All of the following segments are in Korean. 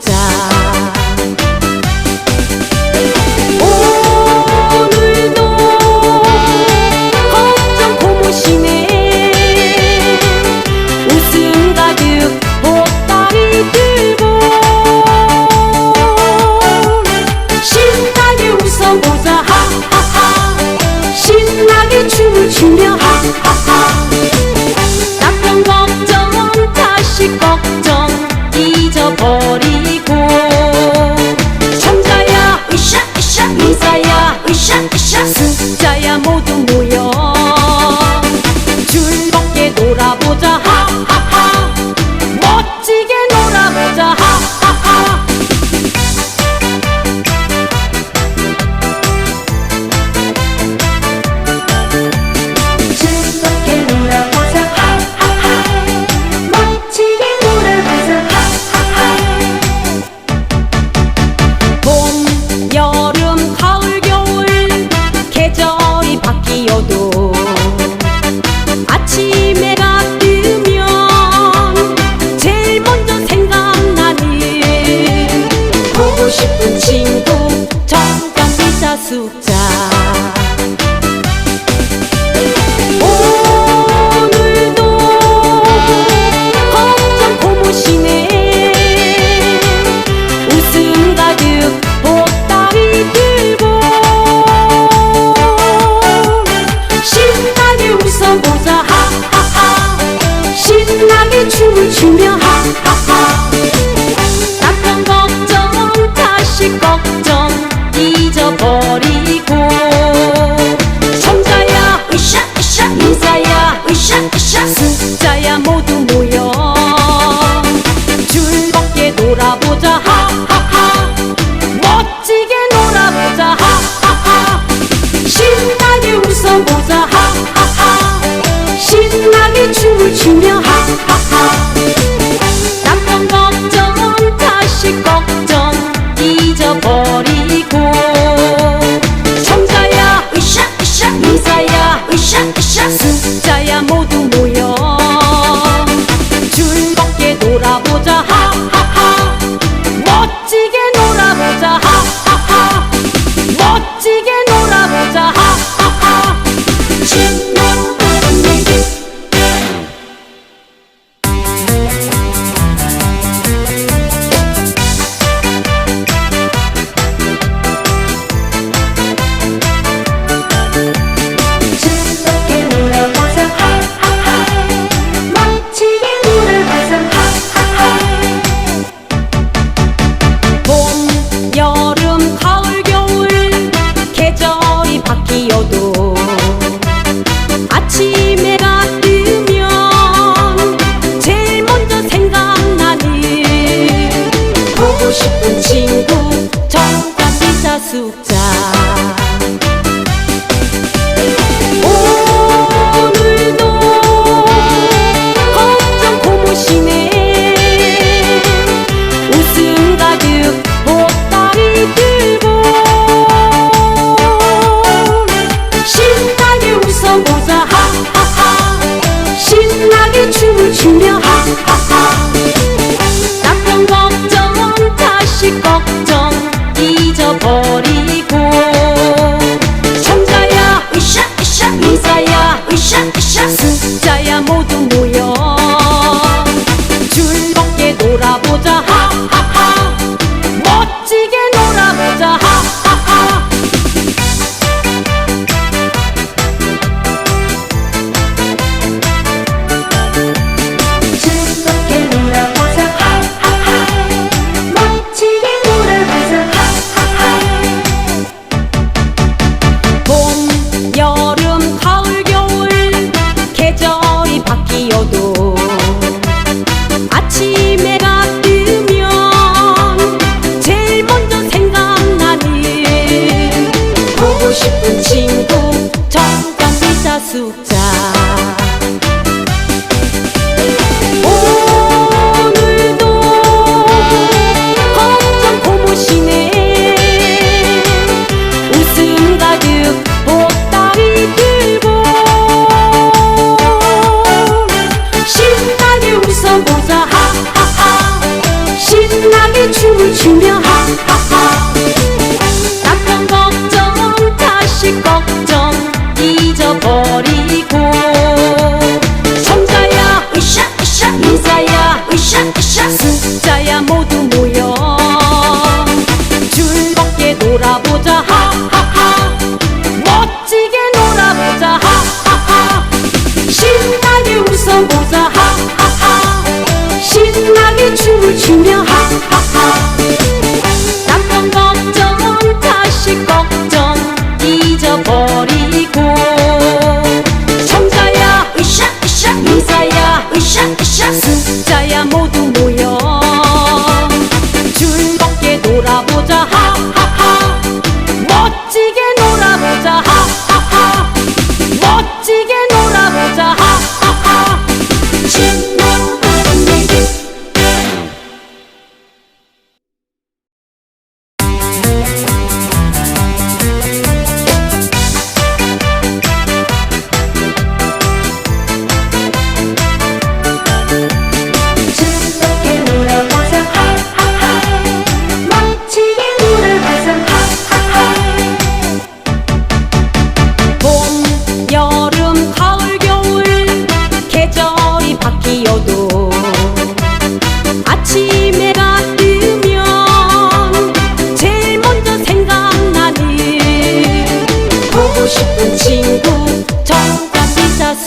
찾자. 오늘도 걱정 고무신에 웃음 가득 보따리 들고 신나게 웃어보자. suka 신나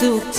ссылки.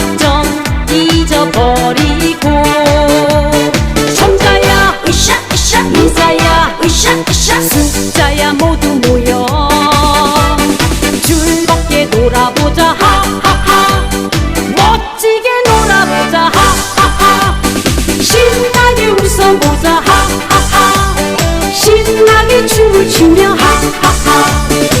걱정 잊어버리고. 청자야 으쌰 으쌰 인사야 으쌰 으쌰 숫자야 모두 모여. 즐겁게 놀아보자 하하하. 멋지게 놀아보자 하하하. 신나게 웃어보자 하하하. 신나게 춤을 추며 하하하.